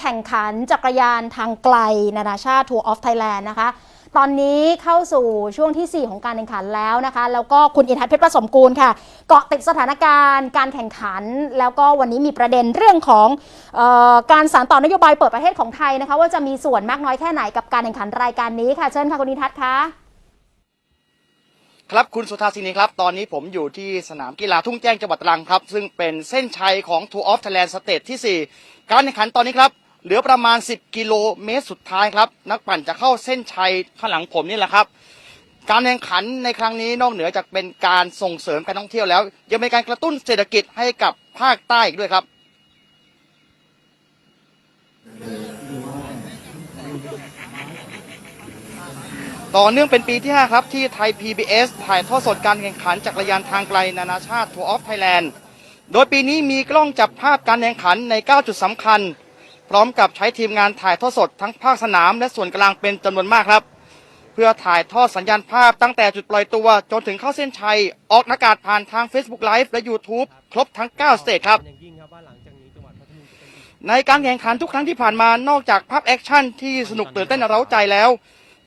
แข่งขันจักรยานทางไกล นานาชาติทัวร์ออฟไทยแลนด์นะคะ ตอนนี้เข้าสู่ช่วงทีสี่4 ของการแข่งขันแล้วนะคะ แล้วก็คุณอินทัศน์เพชรประสมกูลค่ะ เกาะติดสถานการณ์ การแข่งขัน แล้วก็วันนี้มีประเด็นเรื่องของออการสานต่อนโยบายเปิดประเทศของไทยนะคะ ว่าจะมีส่วนมากน้อยแค่ไหนกับการแข่งขันรายการนี้ค่ะเชิญค่ะคุณอินทัศน์คะครับคุณสุธาสินีครับ ตอนนี้ผมอยู่ที่สนามกีฬาทุ่งแจ้งจังหวัดตรังครับ ซึ่งเป็นเส้นชัยของ Tour of Thailand Stage ที่ 4 การแข่งขันตอนนี้ครับ เหลือประมาณ 10 กิโลเมตรสุดท้ายครับ นักปั่นจะเข้าเส้นชัยข้างหลังผมนี่แหละครับ การแข่งขันในครั้งนี้นอกเหนือจากเป็นการส่งเสริมการท่องเที่ยวแล้ว ยังเป็นการกระตุ้นเศรษฐกิจให้กับภาคใต้อีกด้วยครับต่อเนื่องเป็นปีที่ 5 ครับ ที่ไทย PBS ถ่ายทอดสดการแข่งขันจักรยานทางไกลนานาชาติ Tour of Thailand โดยปีนี้มีกล้องจับภาพการแข่งขันใน 9 จุดสำคัญ พร้อมกับใช้ทีมงานถ่ายทอดสดทั้งภาคสนามและส่วนกลางเป็นจำนวนมากครับ เพื่อถ่ายทอดสัญญาณภาพตั้งแต่จุดปล่อยตัว จนถึงเข้าเส้นชัย ออกอากาศผ่านทาง Facebook Live และ YouTube ครบทั้ง 9 สเตจครับอย่างยิ่งครับ ในการแข่งขันทุกครั้งที่ผ่านมานอกจากภาพแอคชั่นที่สนุกตื่นเต้นเร้าใจแล้ว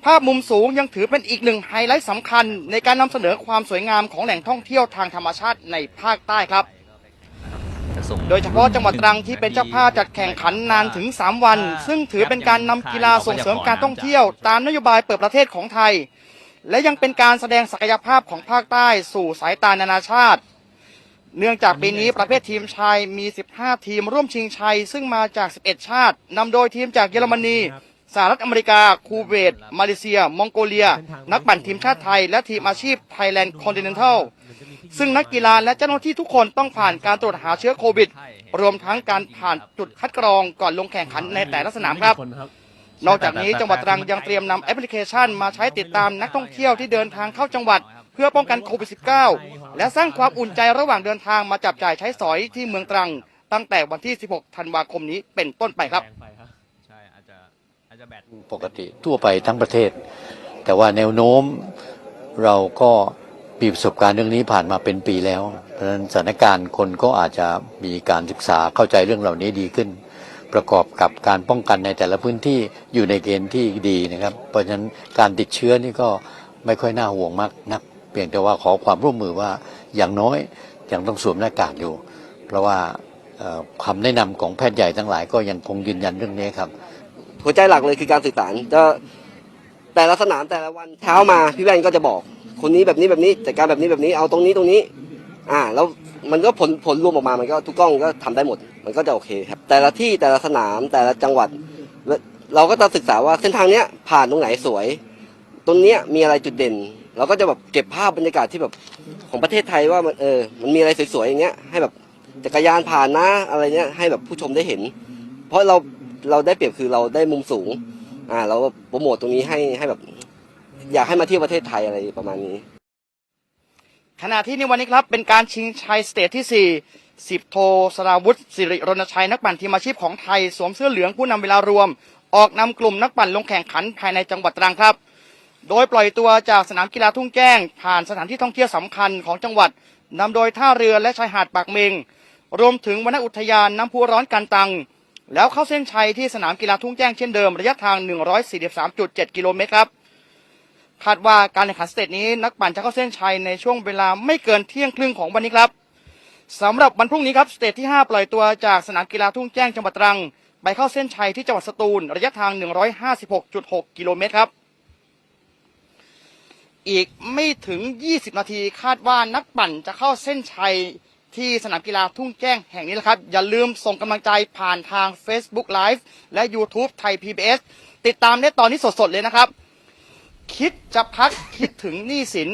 ภาพมุมสูงยังถือเป็นอีกหนึ่งไฮไลท์สำคัญ ในการนำเสนอความสวยงามของแหล่งท่องเที่ยวทางธรรมชาติในภาคใต้ครับ โดยเฉพาะจังหวัดตรังที่เป็นเจ้าภาพจัดแข่งขันนานถึง 3 วัน ซึ่งถือเป็นการนำกีฬาส่งเสริมการท่องเที่ยว ตามนโยบายเปิดประเทศของไทย และยังเป็นการแสดงศักยภาพของภาคใต้สู่สายตานานาชาติ เนื่องจากปีนี้ประเภททีมชายมี 15 ทีมร่วมชิงชัย ซึ่งมาจาก 11 ชาตินำโดยทีมจากเยอรมนี สหรัฐอเมริกา คูเวต มาเลเซีย มองโกเลีย นักปั่นทีมชาติไทย และทีมอาชีพไทยแลนด์คอนติเนนทัลซึ่งนักกีฬาและเจ้าหน้าที่ทุกคนต้องผ่านการตรวจหาเชื้อโควิด รวมทั้งการผ่านจุดคัดกรองก่อนลงแข่งขันในแต่ละสนามครับ นอกจากนี้จังหวัดตรังยังเตรียมนำแอปพลิเคชันมาใช้ติดตามนักท่องเที่ยวที่เดินทางเข้าจังหวัด เพื่อป้องกันโควิด -19 และสร้างความอุ่นใจระหว่างเดินทางมาจับจ่ายใช้สอยที่เมืองตรัง ตั้งแต่วันที่ 16 ธันวาคมนี้เป็นต้นไปครับ ปกติทั่วไปทั้งประเทศ แต่ว่าแนวโน้มเราก็มีประสบการณ์เรื่องนี้ผ่านมาเป็นปีแล้ว เพราะฉะนั้นสถานการณ์คนก็อาจจะมีการศึกษาเข้าใจเรื่องเหล่านี้ดีขึ้น ประกอบกับการป้องกันในแต่ละพื้นที่อยู่ในเกณฑ์ที่ดีนะครับ เพราะฉะนั้นการติดเชื้อนี่ก็ไม่ค่อยน่าห่วงมากนัก เพียงแต่ว่าขอความร่วมมือว่าอย่างน้อยยังต้องสวมหน้ากากอยู่ เพราะว่าเอ่อคำแนะนำของแพทย์ใหญ่ทั้งหลายก็ยังคงยืนยันเรื่องนี้ครับ หัวใจหลักเลยคือการสื่อสารจะแต่ละสนามแต่ละวันเช้ามาพี่แว่นก็จะบอก คนนี้แบบนี้แบบนี้จัดการแบบนี้แบบนี้เอาตรงนี้ตรงนี้ อ่า แล้วมันก็ผลผลรวมออกมามันก็ทุกกล้องก็ทำได้หมด มันก็จะโอเคครับ แต่ละที่แต่ละสนามแต่ละจังหวัด เราก็จะศึกษาว่าเส้นทางเนี้ยผ่านตรงไหนสวย ตรงเนี้ยมีอะไรจุดเด่น เราก็จะแบบเก็บภาพบรรยากาศที่แบบของประเทศไทยว่ามันเออมันมีอะไรสวยๆอย่างเงี้ยให้แบบจักรยานผ่านนะอะไรเนี้ยให้แบบผู้ชมได้เห็น เพราะเรา เราได้เปรียบคือเราได้มุมสูง อ่า เราก็โปรโมทตรงนี้ให้ให้แบบ อยากให้มาเที่ยวประเทศไทยอะไรประมาณนี้ ขณะที่ในวันนี้ครับ เป็นการชิงชัยสเตจที่4สิบโทสราวุฒิสิริรณชัยนักปั่นทีมอาชีพของไทยสวมเสื้อเหลืองผู้นำเวลารวม ออกนำกลุ่มนักปั่นลงแข่งขันภายในจังหวัดตรังครับ โดยปล่อยตัวจากสนามกีฬาทุ่งแจ้ง ผ่านสถานที่ท่องเที่ยวสำคัญของจังหวัดนำโดยท่าเรือและชายหาดปากเมง รวมถึงวนอุทยานน้ำพุร้อนกันตัง แล้วเข้าเส้นชัยที่สนามกีฬาทุ่งแจ้งเช่นเดิมระยะทาง 143.7 กิโลเมตรครับ คาดว่าการแข่งขันสเตจนี้นักปั่นจะเข้าเส้นชัยในช่วงเวลาไม่เกินเที่ยงครึ่งของวันนี้ครับสำหรับวันพรุ่งนี้ครับสเตจที่ 5 ปล่อยตัวจากสนามกีฬาทุ่งแจ้งจังหวัดตรัง ไปเข้าเส้นชัยที่จังหวัดสตูล ระยะทาง 156.6 กิโลเมตรครับ อีกไม่ถึง 20 นาทีคาดว่านักปั่นจะเข้าเส้นชัย ที่สนามกีฬาทุ่งแจ้งแห่งนี้นะครับ อย่าลืมส่งกำลังใจผ่านทาง Facebook Live และ YouTube ไทย PBS ติดตามได้ตอนนี้สดๆเลยนะครับ คิดจะพักคิดถึงหนี้สิน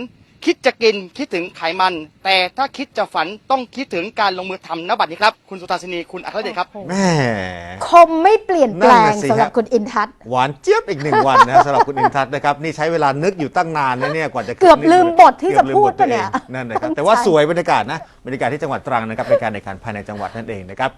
คิดจะกินคิดถึงไขมัน แต่ถ้าคิดจะฝันต้องคิดถึงการลงมือทำนบัตรนี้ครับ คุณสุตาสินีคุณอัครเดชครับ แม่ คมไม่เปลี่ยนแปลนั่นงน่ะสิสำหรับฮะคุณอินทัศน์หวานเจี๊ยบอีกหนึ่งวันนะสำหรับคุณอินทัศน์นะครับนี่ใช้เวลานึกอยู่ตั้งนานนะเนี่ยกว่าจะเกือบลืมบทที่กืจะอบลืมพูดบทตัวปะเนี่ยองนั่นนะครับตั้งแต่ว่าใจสวยบรรยากาศนะบรรยากาศที่จังหวัดตรังนะครับเป็นการในการภายในจังหวัดนั่นเองนะครับ